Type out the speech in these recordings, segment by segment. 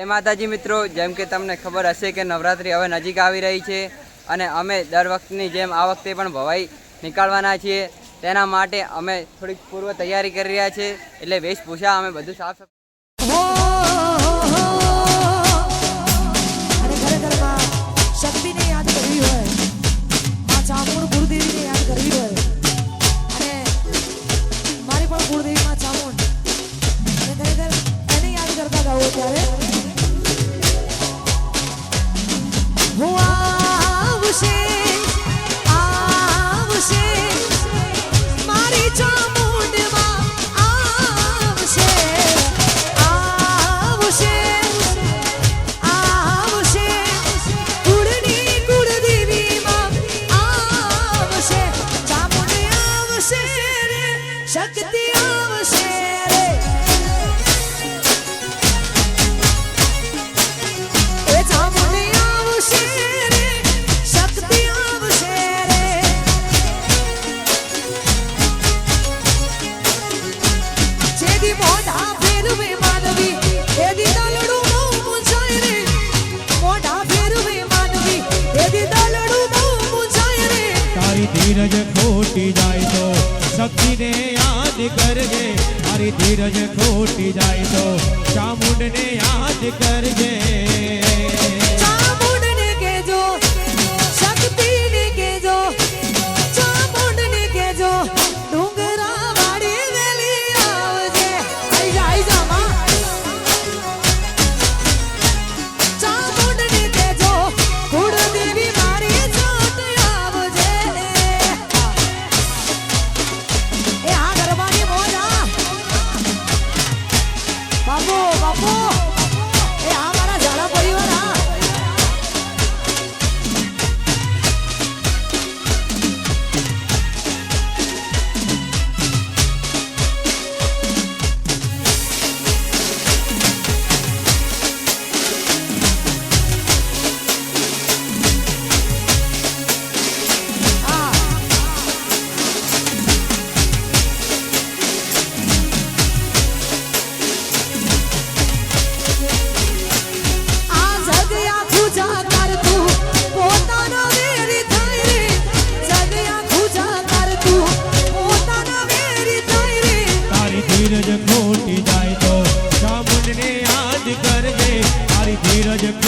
જય માતાજી મિત્રો, જેમ કે તમને ખબર હશે કે નવરાત્રિ હવે નજીક આવી રહી છે અને અમે દર વખતની જેમ આ વખતે પણ ભવાઈ નીકાળવાના છીએ. તેના માટે અમે થોડીક પૂર્વ તૈયારી કરી રહ્યા છીએ એટલે વેશભૂષા અમે બધું સાફ મારી પણ ગુરુદેવી ચામુંડ. અને ખરેખર એને યાદ કરતા ત્યારે શક્તિને યાદ કરજે. મારી ધીરજ ખોટી જાય તો ચામુંડને યાદ કરજે. ધીરજ ખોટી જાય તો. ચામુંડને યાદ કરજે. મારી ધીરજ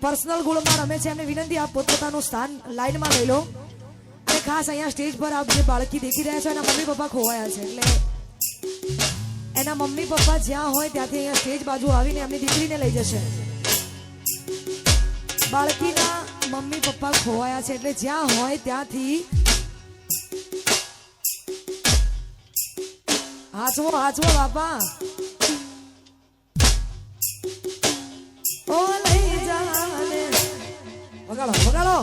પર્સનલ ગોળમાં રમે છે, એમને વિનંતી આપ પોતપોતાનું સ્થાન લાઈનમાં લઈ લો. અને ખાસ અહીંયા સ્ટેજ પર આપ જે બાળકી દેખી રહ્યા છો, એના મમ્મી પપ્પા ખોવાયા છે. એટલે એના મમ્મી પપ્પા જ્યાં હોય ત્યાંથી અહીંયા સ્ટેજ બાજુ આવીને એમની દીકરીને લઈ જશે. બાળકીના મમ્મી પપ્પા ખોવાયા છે, એટલે જ્યાં હોય ત્યાંથી હાચવો હાચવો બાપા. વગાડો વગાડો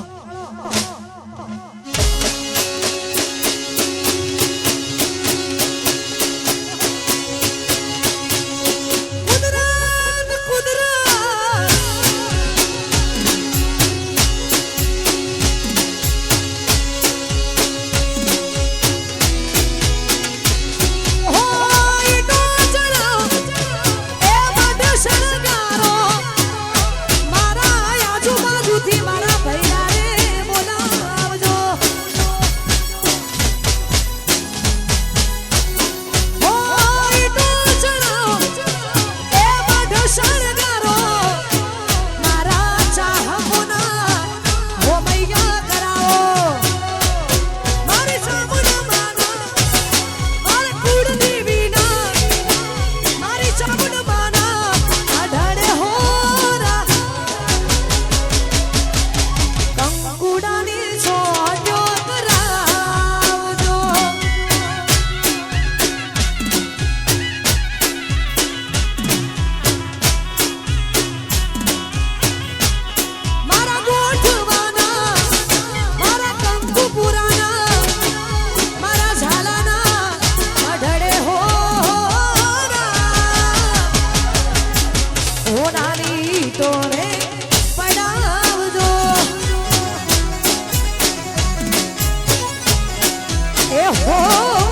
oh.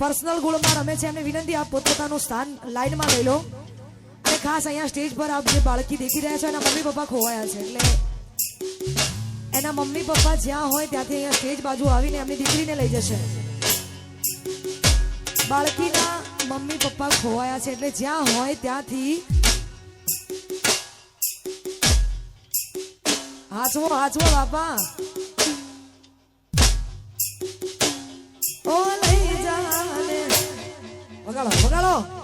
પર્સનલ ગોળમાં રમે છે એમને વિનંતી આપ પોતપોતાનું સ્થાન લાઈનમાં લઈ લો. અને ખાસ અહીંયા સ્ટેજ પર આપ જે બાળકી દેખી રહ્યા છો, એના મમ્મી પપ્પા ખોવાયા છે, એટલે એના મમ્મી પપ્પા જ્યાં હોય ત્યાંથી અહીંયા સ્ટેજ બાજુ આવીને એમની દીકરીને લઈ જશે. બાળકીના મમ્મી પપ્પા ખોવાયા છે, એટલે જ્યાં હોય ત્યાંથી હાચવો હાચવો બાપા. ઓ લઈ જાને tócalo.